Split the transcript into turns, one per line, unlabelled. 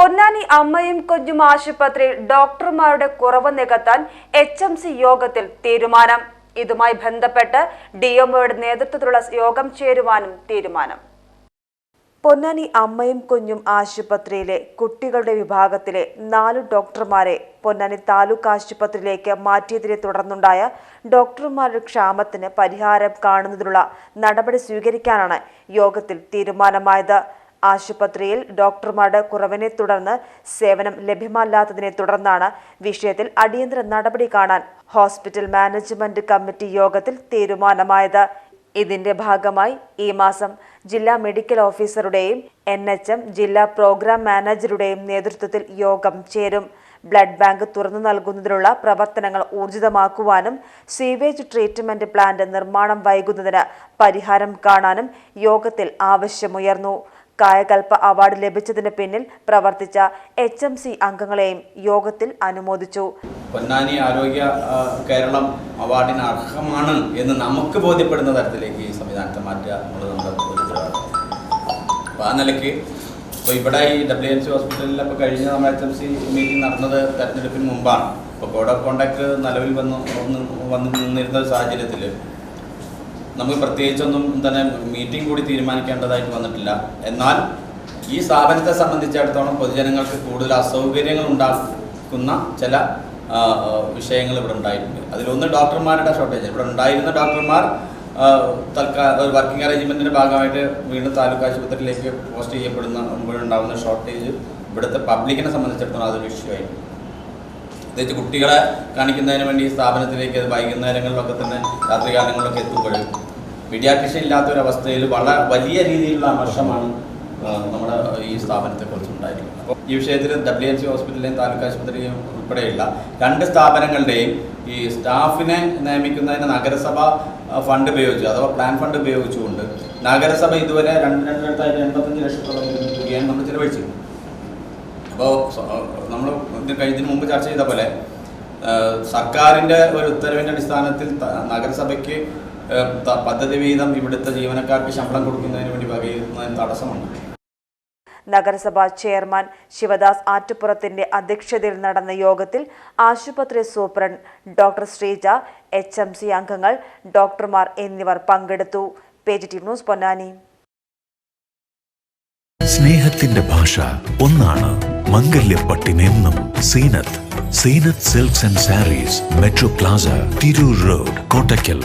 പൊന്നാനി അമ്മയും കുഞ്ഞും ആശുപത്രിയിൽ ഡോക്ടർമാരുടെ കുറവ് നികത്താൻ എച്ച് എം സി യോഗത്തിൽ തീരുമാനം. ഇതുമായി ബന്ധപ്പെട്ട് ഡിഎംഒയുടെ നേതൃത്വത്തിലുള്ള യോഗം ചേരുവാനും തീരുമാനം. പൊന്നാനി അമ്മയും കുഞ്ഞും ആശുപത്രിയിലെ കുട്ടികളുടെ വിഭാഗത്തിലെ നാലു ഡോക്ടർമാരെ പൊന്നാനി താലൂക്ക് ആശുപത്രിയിലേക്ക് മാറ്റിയതിനെ തുടർന്നുണ്ടായ ഡോക്ടർമാരുടെ ക്ഷാമത്തിന് പരിഹാരം കാണുന്നതിനുള്ള നടപടി സ്വീകരിക്കാനാണ് യോഗത്തിൽ തീരുമാനമായത്. ആശുപത്രിയിൽ ഡോക്ടർമാരുടെ കുറവിനെ തുടർന്ന് സേവനം ലഭ്യമല്ലാത്തതിനെ തുടർന്നാണ് വിഷയത്തിൽ അടിയന്തര നടപടി കാണാൻ ഹോസ്പിറ്റൽ മാനേജ്മെന്റ് കമ്മിറ്റി യോഗത്തിൽ തീരുമാനമായത്. ഇതിന്റെ ഭാഗമായി ഈ മാസം ജില്ലാ മെഡിക്കൽ ഓഫീസറുടെയും എൻ എച്ച് എം ജില്ലാ പ്രോഗ്രാം മാനേജറുടെയും നേതൃത്വത്തിൽ യോഗം ചേരും. ബ്ലഡ് ബാങ്ക് തുറന്നു നൽകുന്നതിനുള്ള പ്രവർത്തനങ്ങൾ ഊർജിതമാക്കുവാനും സീവേജ് ട്രീറ്റ്മെന്റ് പ്ലാന്റ് നിർമ്മാണം വൈകുന്നതിന് പരിഹാരം കാണാനും യോഗത്തിൽ ആവശ്യമുയർന്നു. കായകൽപ്പ അവാർഡ് ലഭിച്ചതിന് പിന്നിൽ പ്രവർത്തിച്ച എച്ച് എം സി അംഗങ്ങളെയും യോഗത്തിൽ അനുമോദിച്ചു.
പൊന്നാനി ആരോഗ്യ കേരളം അവാർഡിന് അർഹമാണ് എന്ന് നമുക്ക് ബോധ്യപ്പെടുന്ന തരത്തിലേക്ക് ഈ സംവിധാനത്തെ മാറ്റുക അപ്പോൾ ആ നിലയ്ക്ക് ഇപ്പോൾ ഇവിടെ ഈ ഡബ്ല്യു സി ഹോസ്പിറ്റലിൽ ഇപ്പോൾ കഴിഞ്ഞ നമ്മൾ എച്ച് എം സി മീറ്റിംഗ് നടന്നത് തെരഞ്ഞെടുപ്പിന് മുമ്പാണ്. ഇപ്പോൾ കോഡ് ഓഫ് കോണ്ടാക്ട് നിലവിൽ വന്ന് വന്ന് നിന്നിരുന്ന സാഹചര്യത്തിൽ നമുക്ക് പ്രത്യേകിച്ചൊന്നും തന്നെ മീറ്റിംഗ് കൂടി തീരുമാനിക്കേണ്ടതായിട്ട് വന്നിട്ടില്ല. എന്നാൽ ഈ സ്ഥാപനത്തെ സംബന്ധിച്ചിടത്തോളം പൊതുജനങ്ങൾക്ക് കൂടുതൽ അസൗകര്യങ്ങൾ ഉണ്ടാക്കുന്ന ചില വിഷയങ്ങൾ ഇവിടെ ഉണ്ടായിട്ടുണ്ട്. അതിലൊന്ന് ഡോക്ടർമാരുടെ ഷോർട്ടേജ് ഇവിടെ ഉണ്ടായിരുന്ന ഡോക്ടർമാർ ഒരു വർക്കിംഗ് അറേഞ്ച്മെന്റിന്റെ ഭാഗമായിട്ട് വീണ്ടും താലൂക്ക് ആശുപത്രിയിലേക്ക് പോസ്റ്റ് ചെയ്യപ്പെടുന്ന ഷോർട്ടേജ് ഇവിടുത്തെ പബ്ലിക്കിനെ സംബന്ധിച്ചിടത്തോളം അതൊരു ഇഷ്യൂ ആയിരുന്നു പ്രത്യേകിച്ച് കുട്ടികളെ കാണിക്കുന്നതിന് വേണ്ടി സ്ഥാപനത്തിലേക്ക് അത് വൈകുന്നേരങ്ങളിലൊക്കെ തന്നെ രാത്രികാലങ്ങളിലൊക്കെ എത്തുമ്പോൾ പീഡിയാട്രിഷ്യൻ ഇല്ലാത്തൊരവസ്ഥയിൽ വളരെ വലിയ രീതിയിലുള്ള അമർഷമാണ് നമ്മുടെ ഈ സ്ഥാപനത്തെക്കുറിച്ച് ഉണ്ടായിരിക്കുന്നത് അപ്പോൾ ഈ വിഷയത്തിൽ ഡബ്ല്യു സി ഹോസ്പിറ്റലിലെയും താലൂക്ക് ആശുപത്രിയും ഉൾപ്പെടെയുള്ള രണ്ട് സ്ഥാപനങ്ങളുടെയും ഈ സ്റ്റാഫിനെ നിയമിക്കുന്നതിന് നഗരസഭ ഫണ്ട് ഉപയോഗിച്ചു അഥവാ പ്ലാൻ ഫണ്ട് ഉപയോഗിച്ചുകൊണ്ട് നഗരസഭ ഇതുവരെ രണ്ട് രണ്ട് രണ്ടായിരത്തി എൺപത്തഞ്ച് ലക്ഷത്തോളം തുകയാണ് നമ്മൾ ചിലവഴിച്ചിരുന്നത്. അപ്പോൾ നമ്മൾ ഇതിന് മുമ്പ് ചർച്ച ചെയ്ത പോലെ സർക്കാരിന്റെ ഒരു ഉത്തരവിന്റെ അടിസ്ഥാനത്തിൽ നഗരസഭയ്ക്ക് പദ്ധതി വീതം ഇവിടുത്തെ ജീവനക്കാർക്ക് ശമ്പളം കൊടുക്കുന്നതിന് വേണ്ടി വകയിരുന്നതിന് തടസ്സമുണ്ട്.
നഗരസഭാ ചെയർമാൻ ശിവദാസ് ആറ്റുപുറത്തിന്റെ അധ്യക്ഷതയിൽ നടന്ന യോഗത്തിൽ ആശുപത്രി superintendent doctor Sreeja H M C അംഗങ്ങൾ ഡോക്ടർമാർ എന്നിവർ പങ്കെടുത്തു. ന്യൂസ് പൊന്നാനി.
സ്നേഹത്തിന്റെ ഭാഷ ഒന്നാണ് മംഗല്യപ്പട്ടിനെന്നും Seenath. Seenath silks and sarees metro plaza Tirur road Kottakkal.